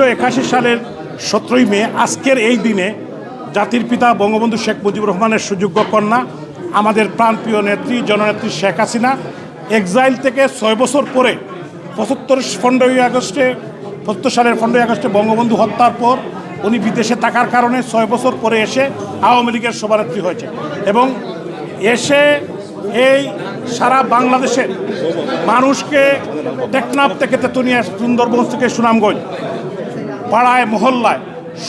উনিশশো একাশি সালের সতেরোই মে, আজকের এই দিনে জাতির পিতা বঙ্গবন্ধু শেখ মুজিবুর রহমানের সুযোগ্য কন্যা, আমাদের প্রাণপ্রিয় নেত্রী, জননেত্রী শেখ হাসিনা, এক্সাইল থেকে ছয় বছর পরে পঁচাত্তর পনেরোই আগস্টে, পঁচাত্তর সালের পনেরোই আগস্টে বঙ্গবন্ধু হত্যার পর উনি বিদেশে থাকার কারণে ছয় বছর পরে এসে আওয়ামী লীগের সভানেত্রী হয়েছে। এবং এসে এই সারা বাংলাদেশের মানুষকে টেকনাফ থেকে তেতুনিয়া সুন্দরবন থেকে সুনামগঞ্জ পাড়ায়, মহল্লায়,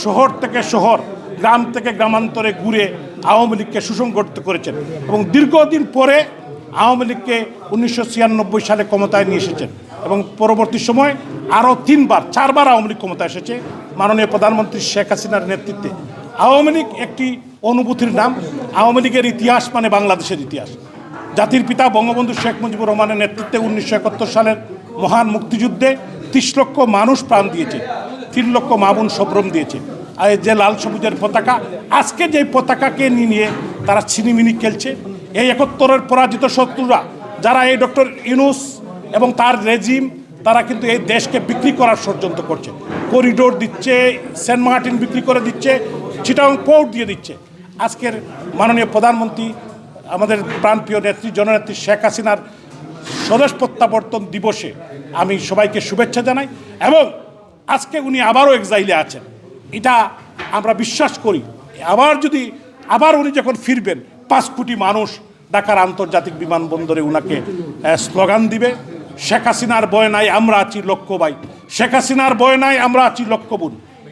শহর থেকে শহর, গ্রাম থেকে গ্রামান্তরে ঘুরে আওয়ামী লীগকে সুসংগঠিত করেছেন এবং দীর্ঘদিন পরে আওয়ামী লীগকে উনিশশো ছিয়ানব্বই সালে ক্ষমতায় নিয়ে এসেছেন এবং পরবর্তী সময় আরও তিনবার, চারবার আওয়ামী লীগ ক্ষমতায় এসেছে। মাননীয় প্রধানমন্ত্রী শেখ হাসিনার নেতৃত্বে। আওয়ামী লীগ একটি অনুভূতির নাম, আওয়ামী লীগের ইতিহাস মানে বাংলাদেশের ইতিহাস। জাতির পিতা বঙ্গবন্ধু শেখ মুজিবুর রহমানের নেতৃত্বে উনিশশো একাত্তর সালের মহান মুক্তিযুদ্ধে ত্রিশ লক্ষ মানুষ প্রাণ দিয়েছে। তিন লক্ষ মামুন সব্রম দিয়েছে। আর যে লাল সবুজের পতাকা, আজকে যে পতাকাকে নিয়ে তারা ছিনিমিনি খেলছে, এই একত্তরের পরাজিত শত্রুরা, যারা এই ডক্টর ইউনুস এবং তার রেজিম, তারা কিন্তু এই দেশকে বিক্রি করার ষড়যন্ত্র করছে। করিডোর দিচ্ছে, সেন্ট মার্টিন বিক্রি করে দিচ্ছে চিটাং পোর্ট দিয়ে দিচ্ছে। আজকের মাননীয় প্রধানমন্ত্রী, আমাদের প্রাণপ্রিয় নেত্রী, জননেত্রী শেখ হাসিনার স্বদেশ প্রত্যাবর্তন দিবসে আমি সবাইকে শুভেচ্ছা জানাই এবং আজকে উনি আবারও এক্সাইলে আছেন। এটা আমরা বিশ্বাস করি। আবার যদি, আবার উনি যখন ফিরবেন, পাঁচ কোটি মানুষ ঢাকার আন্তর্জাতিক বিমানবন্দরে উনাকে স্লোগান দিবে, শেখ হাসিনার বয় নাই আমরা আছি লক্ষ্যবাই। শেখ হাসিনার বয় নাই আমরা আছি লক্ষ্যবুন।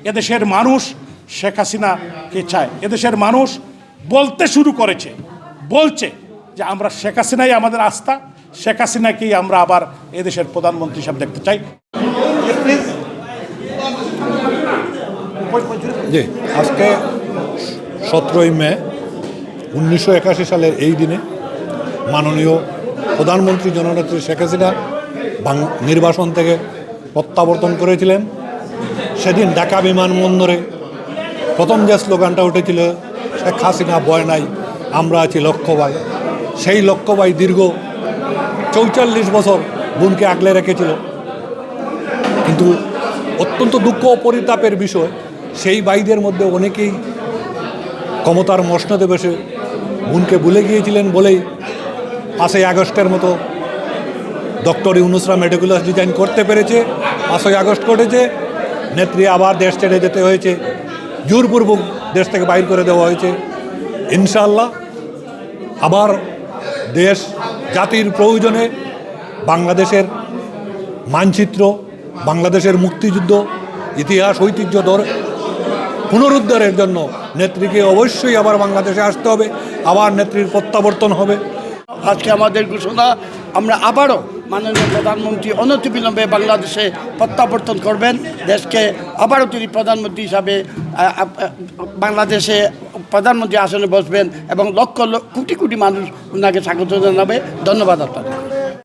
এদেশের মানুষ শেখ হাসিনাকে চায়। এদেশের মানুষ বলতে শুরু করেছে, বলছে যে আমরা শেখ হাসিনাই আমাদের আস্থা, শেখ হাসিনাকেই আমরা আবার এদেশের প্রধানমন্ত্রী হিসাবে দেখতে চাই। জি। আজকে সতেরোই মে, উনিশশো একাশি সালের এই দিনে মাননীয় প্রধানমন্ত্রী জননেত্রী শেখ হাসিনা নির্বাসন থেকে প্রত্যাবর্তন করেছিলেন। সেদিন ঢাকা বিমানবন্দরে প্রথম যে স্লোগানটা উঠেছিল, শেখ হাসিনা বয় নাই, আমরা আছি লক্ষ্যবাই সেই লক্ষ্যবাই দীর্ঘ চৌচল্লিশ বছর বোনকে আগলে রেখেছিল। কিন্তু অত্যন্ত দুঃখ ও পরিতাপের বিষয় সেই ভাইদের মধ্যে অনেকেই ক্ষমতার মসনদে বসে বোনকে ভুলে গিয়েছিলেন বলেই পাঁচই আগস্টের মতো ডক্টর ইউনুসরা মেডিকুলাস ডিজাইন করতে পেরেছে, পাঁচই আগস্ট করেছে নেত্রী আবার দেশ ছেড়ে যেতে হয়েছে, জোরপূর্বক দেশ থেকে বাইর করে দেওয়া হয়েছে। ইনশাল্লাহ আবার দেশ জাতির প্রয়োজনে বাংলাদেশের মানচিত্র, বাংলাদেশের মুক্তিযুদ্ধ, ইতিহাস, ঐতিহ্য ধরে পুনরুদ্ধারের জন্য নেত্রীকে অবশ্যই আবার বাংলাদেশে আসতে হবে, আবার নেত্রীর প্রত্যাবর্তন হবে। আজকে আমাদের ঘোষণা, আমরা আবারও মাননীয় প্রধানমন্ত্রী অনতিবিলম্বে বাংলাদেশে প্রত্যাবর্তন করবেন। দেশকে আবারও তিনি প্রধানমন্ত্রী হিসাবে বাংলাদেশে প্রধানমন্ত্রী আসনে বসবেন এবং লক্ষ কোটি কোটি মানুষ ওনাকে স্বাগত জানাবে। ধন্যবাদ আপনাদের।